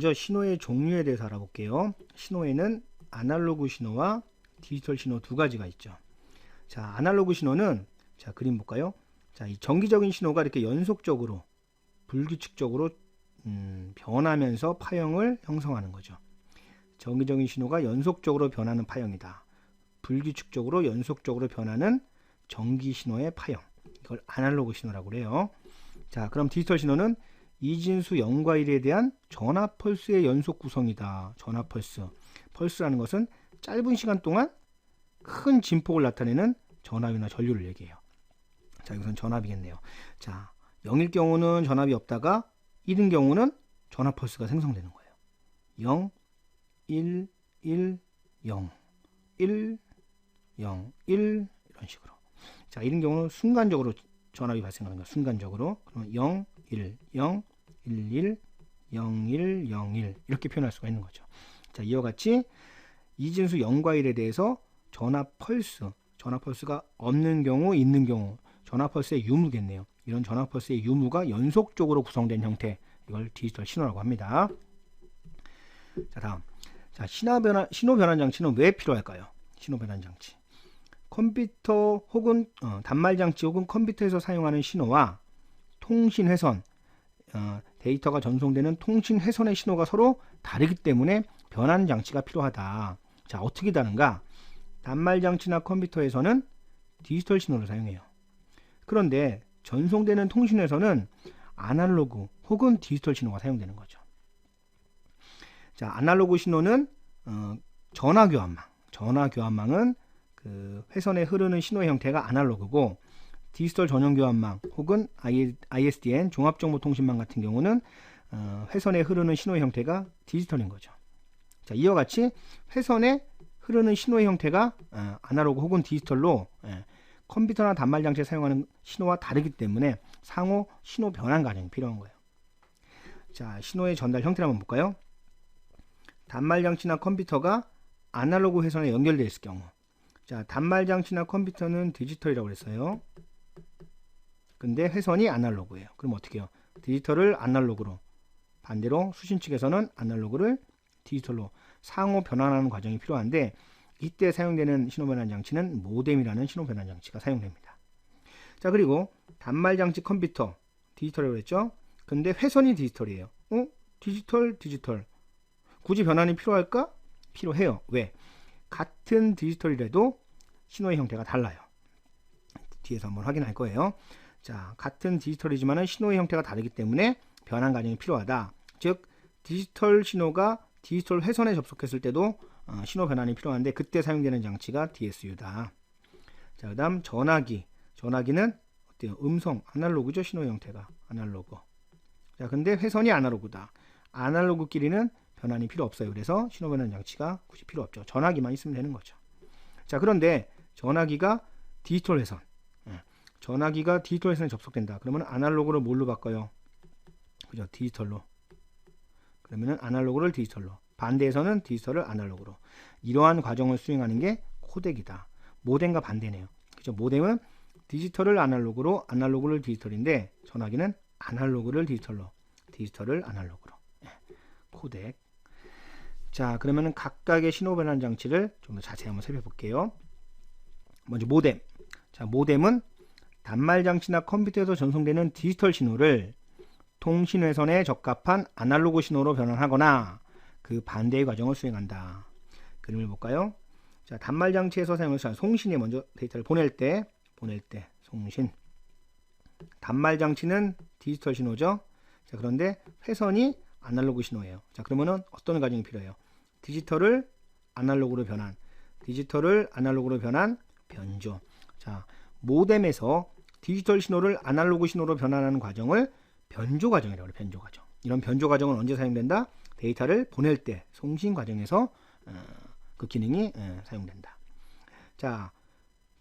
먼저 신호의 종류에 대해서 알아볼게요. 신호에는 아날로그 신호와 디지털 신호 두 가지가 있죠. 자, 아날로그 신호는 자, 그림 볼까요? 자, 이 정기적인 신호가 이렇게 연속적으로 불규칙적으로 음, 변하면서 파형을 형성하는 거죠. 정기적인 신호가 연속적으로 변하는 파형이다. 불규칙적으로 연속적으로 변하는 정기 신호의 파형. 이걸 아날로그 신호라고 그래요. 자, 그럼 디지털 신호는 이진수 0과 1에 대한 전화 펄스의 연속 구성이다. 전화 펄스. 펄스라는 것은 짧은 시간 동안 큰 진폭을 나타내는 전압이나 전류를 얘기해요. 자, 여기선 전압이겠네요. 자, 0일 경우는 전압이 없다가 1인 경우는 전압 펄스가 생성되는 거예요. 0, 1, 1, 0, 1, 0, 1 이런 식으로. 자, 1인 경우는 순간적으로 전압이 발생하는 거예요. 순간적으로. 그러면 0, 1, 0, 1, 1, 0, 1, 0, 1 이렇게 표현할 수가 있는 거죠. 자, 이와 같이 이진수 0과 1에 대해서 전압 펄스, 전압 펄스가 없는 경우, 있는 경우, 전압 펄스의 유무겠네요. 이런 전압 펄스의 유무가 연속적으로 구성된 형태, 이걸 디지털 신호라고 합니다. 자, 다음. 자, 신호 변환, 신호 변환 장치는 왜 필요할까요? 신호 변환 장치. 컴퓨터 혹은 어, 단말 장치 혹은 컴퓨터에서 사용하는 신호와 통신 회선, 어, 데이터가 전송되는 통신 회선의 신호가 서로 다르기 때문에 변환 장치가 필요하다. 자, 어떻게 다른가? 단말 장치나 컴퓨터에서는 디지털 신호를 사용해요. 그런데 전송되는 통신에서는 아날로그 혹은 디지털 신호가 사용되는 거죠. 자, 아날로그 신호는 어, 전화 교환망. 전화 교환망은 그 회선에 흐르는 신호 형태가 아날로그고 디지털 전용 교환망 혹은 ISDN 종합정보통신망 같은 경우는 어, 회선에 흐르는 신호 형태가 디지털인 거죠. 자, 이와 같이 회선에 흐르는 신호의 형태가 어, 아날로그 혹은 디지털로 예, 컴퓨터나 단말 장치에 사용하는 신호와 다르기 때문에 상호 신호 변환 과정이 필요한 거예요. 자, 신호의 전달 형태를 한번 볼까요? 단말 장치나 컴퓨터가 아날로그 회선에 연결되어 있을 경우 자, 단말 장치나 컴퓨터는 디지털이라고 그랬어요. 근데 회선이 아날로그예요. 그럼 어떻게 해요? 디지털을 아날로그로 반대로 수신 측에서는 아날로그를 디지털로 상호 변환하는 과정이 필요한데 이때 사용되는 신호 변환 장치는 모뎀이라는 신호 변환 장치가 사용됩니다. 자, 그리고 단말 장치 컴퓨터 디지털이라고 했죠? 근데 회선이 디지털이에요. 어? 디지털 디지털. 굳이 변환이 필요할까? 필요해요. 왜? 같은 디지털이라도 신호의 형태가 달라요. 뒤에서 한번 확인할 거예요. 자, 같은 디지털이지만 신호의 형태가 다르기 때문에 변환 과정이 필요하다. 즉, 디지털 신호가 디지털 회선에 접속했을 때도 어, 신호 변환이 필요한데 그때 사용되는 장치가 DSU다. 자, 그 다음 전화기. 전화기는 어때요? 음성 아날로그죠 신호 형태가 아날로그. 자, 근데 회선이 아날로그다. 아날로그끼리는 변환이 필요 없어요. 그래서 신호 변환 장치가 굳이 필요 없죠. 전화기만 있으면 되는 거죠. 자, 그런데 전화기가 디지털 회선. 예. 전화기가 디지털 회선에 접속된다. 그러면 아날로그를 뭘로 바꿔요? 그죠? 디지털로. 그러면 아날로그를 디지털로. 반대에서는 디지털을 아날로그로. 이러한 과정을 수행하는 게 코덱이다. 모뎀과 반대네요. 그죠? 모뎀은 디지털을 아날로그로, 아날로그를 디지털인데 전화기는 아날로그를 디지털로, 디지털을 아날로그로. 예. 코덱. 자, 그러면은 각각의 신호 변환 장치를 좀 더 자세히 한번 살펴볼게요. 먼저 모뎀. 자, 모뎀은 단말 장치나 컴퓨터에서 전송되는 디지털 신호를 통신회선에 적합한 아날로그 신호로 변환하거나 그 반대의 과정을 수행한다. 그림을 볼까요? 자, 단말 장치에서 사용해서 송신이 먼저 데이터를 보낼 때, 보낼 때 송신. 단말 장치는 디지털 신호죠. 자, 그런데 회선이 아날로그 신호예요. 자, 그러면은 어떤 과정이 필요해요? 디지털을 아날로그로 변환, 디지털을 아날로그로 변환, 변조. 자, 모뎀에서 디지털 신호를 아날로그 신호로 변환하는 과정을 변조 과정이라고 해요. 변조 과정. 이런 변조 과정은 언제 사용된다? 데이터를 보낼 때 송신 과정에서 어, 그 기능이 어, 사용된다. 자,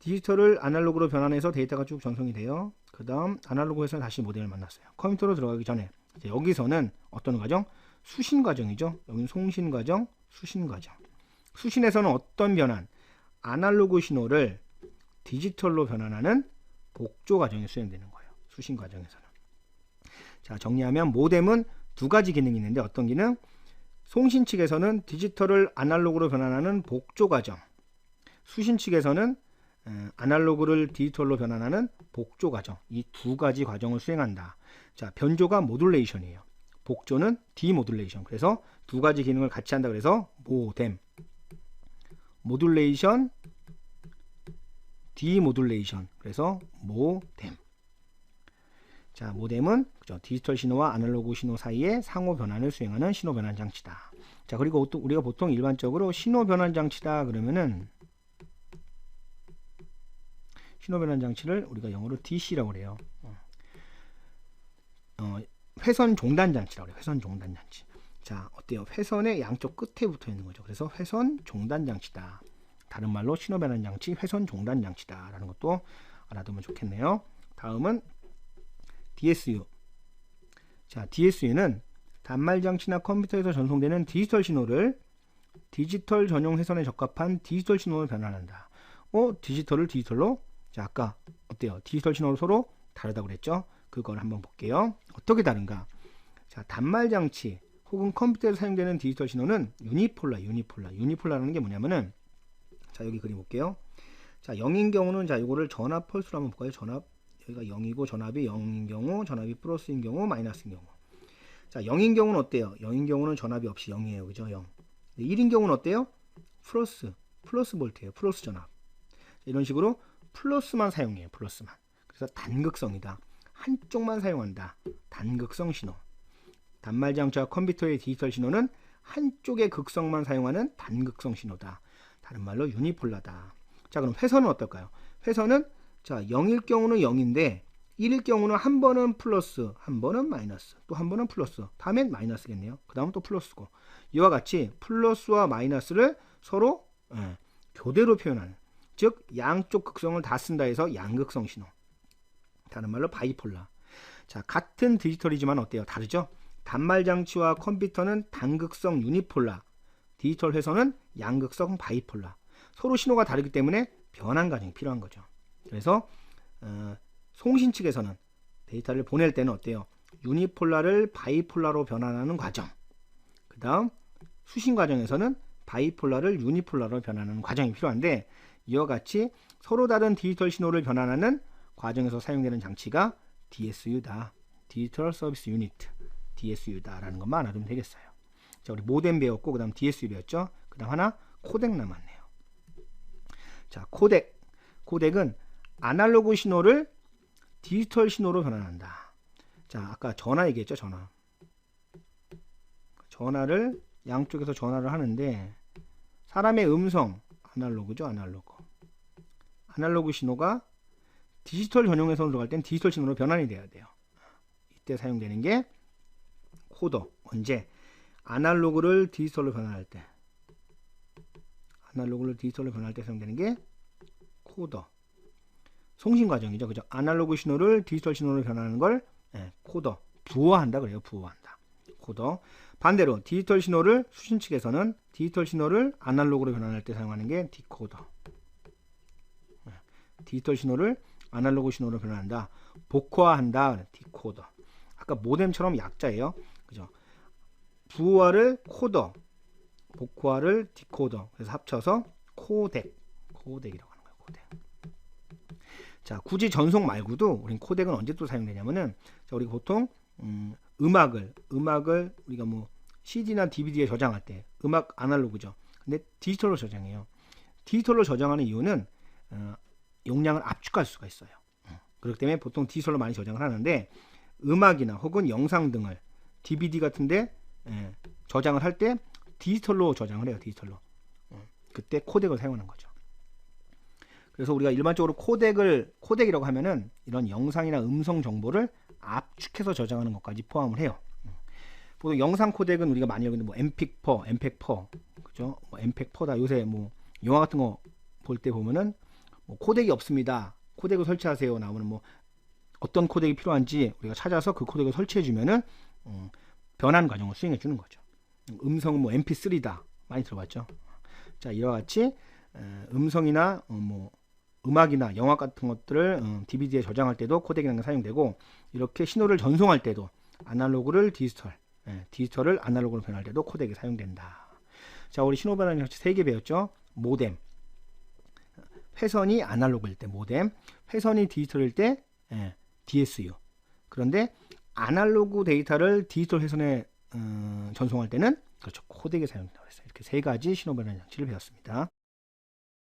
디지털을 아날로그로 변환해서 데이터가 쭉 전송이 돼요. 그 다음 아날로그에서 다시 모델을 만났어요. 컴퓨터로 들어가기 전에 여기서는 어떤 과정? 수신 과정이죠. 여기는 송신 과정, 수신 과정. 수신에서는 어떤 변환? 아날로그 신호를 디지털로 변환하는 복조 과정이 수행되는 거예요. 수신 과정에서는. 자, 정리하면 모뎀은 두 가지 기능이 있는데 어떤 기능? 송신 측에서는 디지털을 아날로그로 변환하는 복조 과정, 수신 측에서는 에, 아날로그를 디지털로 변환하는 복조 과정 이 두 가지 과정을 수행한다. 자 변조가 모듈레이션이에요. 복조는 디모듈레이션. 그래서 두 가지 기능을 같이 한다 그래서 모뎀 모듈레이션 디모듈레이션 그래서 모뎀. 자 모뎀은 그죠? 디지털 신호와 아날로그 신호 사이에 상호 변환을 수행하는 신호 변환 장치다. 자 그리고 또 우리가 보통 일반적으로 신호 변환 장치다 그러면은 신호 변환 장치를 우리가 영어로 DC라고 그래요. 어, 회선 종단 장치라고 그래요. 회선 종단 장치. 자 어때요? 회선의 양쪽 끝에 붙어 있는 거죠. 그래서 회선 종단 장치다 다른 말로 신호 변환 장치 회선 종단 장치다 라는 것도 알아두면 좋겠네요. 다음은 DSU 자 DSU는 단말 장치나 컴퓨터에서 전송되는 디지털 신호를 디지털 전용 회선에 적합한 디지털 신호로 변환한다. 어 디지털을 디지털로? 자 아까 어때요? 디지털 신호로 서로 다르다고 그랬죠? 그걸 한번 볼게요. 어떻게 다른가? 자 단말 장치 혹은 컴퓨터에서 사용되는 디지털 신호는 유니폴라, 유니폴라. 유니폴라라는 게 뭐냐면은 자, 여기 그림 볼게요. 자, 0인 경우는 자, 이거를 전압 펄스로 한번 볼까요? 전압 여기가 0이고 전압이 0인 경우, 전압이 플러스인 경우, 마이너스인 경우. 자, 0인 경우는 어때요? 0인 경우는 전압이 없이 0이에요. 그죠? 0. 1인 경우는 어때요? 플러스, 플러스 볼트예요. 플러스 전압. 이런 식으로 플러스만 사용해요. 플러스만. 그래서 단극성이다. 한쪽만 사용한다. 단극성 신호. 단말 장치와 컴퓨터의 디지털 신호는 한쪽의 극성만 사용하는 단극성 신호다. 다른 말로 유니폴라다. 자, 그럼 회선은 어떨까요? 회선은 자, 0일 경우는 0인데 1일 경우는 한 번은 플러스, 한 번은 마이너스, 또 한 번은 플러스, 다음엔 마이너스겠네요. 그 다음은 또 플러스고. 이와 같이 플러스와 마이너스를 서로 예, 교대로 표현하는, 즉 양쪽 극성을 다 쓴다 해서 양극성 신호. 다른 말로 바이폴라. 자, 같은 디지털이지만 어때요? 다르죠? 단말 장치와 컴퓨터는 단극성 유니폴라, 디지털 회선은 양극성 바이폴라. 서로 신호가 다르기 때문에 변환 과정이 필요한 거죠. 그래서 어, 송신 측에서는 데이터를 보낼 때는 어때요? 유니폴라를 바이폴라로 변환하는 과정. 그 다음 수신 과정에서는 바이폴라를 유니폴라로 변환하는 과정이 필요한데 이와 같이 서로 다른 디지털 신호를 변환하는 과정에서 사용되는 장치가 DSU다. 디지털 서비스 유니트. DSU다라는 것만 알아두면 되겠어요. 자, 우리 모뎀 배웠고 그다음 DSU 배웠죠. 그다음 하나 코덱 남았네요. 자, 코덱. 코덱은 아날로그 신호를 디지털 신호로 변환한다. 자, 아까 전화 얘기했죠, 전화. 전화를 양쪽에서 전화를 하는데 사람의 음성 아날로그죠, 아날로그. 아날로그 신호가 디지털 전용에서 들어갈 땐 디지털 신호로 변환이 돼야 돼요. 이때 사용되는 게 코더 언제 아날로그를 디지털로 변환할 때 아날로그를 디지털로 변환할 때 사용되는 게 코더. 송신 과정이죠. 그죠? 아날로그 신호를 디지털 신호로 변하는 걸 예, 코더. 부호한다 그래요. 부호한다. 코더. 반대로 디지털 신호를 수신 측에서는 디지털 신호를 아날로그로 변환할 때 사용하는 게 디코더. 예, 디지털 신호를 아날로그 신호로 변환한다. 복화한다. 디코더. 아까 모뎀처럼 약자예요. 그죠? 부호화를 코더, 복호화를 디코더. 그래서 합쳐서 코덱, 코덱이라고 하는 거예요. 코덱. 자, 굳이 전송 말고도 우린 코덱은 언제 또 사용되냐면은 자, 우리가 보통 음, 음악을 음악을 우리가 뭐 CD나 DVD에 저장할 때 음악 아날로그죠. 근데 디지털로 저장해요. 디지털로 저장하는 이유는 어, 용량을 압축할 수가 있어요. 어, 그렇기 때문에 보통 디지털로 많이 저장을 하는데 음악이나 혹은 영상 등을 DVD 같은데 예, 저장을 할 때 디지털로 저장을 해요. 디지털로. 어, 그때 코덱을 사용하는 거죠. 그래서 우리가 일반적으로 코덱을 코덱이라고 하면은 이런 영상이나 음성 정보를 압축해서 저장하는 것까지 포함을 해요. 음. 보통 영상 코덱은 우리가 많이 여기는 뭐 엠픽4, 엠팩4, 그죠? 뭐 엠팩4다. 요새 뭐 영화 같은 거 볼 때 보면은 뭐 코덱이 없습니다. 코덱을 설치하세요. 나오는 뭐 어떤 코덱이 필요한지 우리가 찾아서 그 코덱을 설치해 주면은 음, 변환 과정을 수행해 주는 거죠. 음성은 뭐 MP3다 많이 들어봤죠. 자 이와 같이 음성이나 어, 뭐 음악이나 영화 같은 것들을 DVD에 어, 저장할 때도 코덱이라는 게 사용되고 이렇게 신호를 전송할 때도 아날로그를 디지털 예, 디지털을 아날로그로 변할 때도 코덱이 사용된다. 자, 우리 신호 변환 장치 세개 배웠죠? 모뎀. 회선이 아날로그일 때 모뎀, 회선이 디지털일 때 예, DSU. 그런데 아날로그 데이터를 디지털 회선에 음, 전송할 때는 그렇죠 코덱이 사용된다고 했어요. 이렇게 세 가지 신호 변환 장치를 배웠습니다.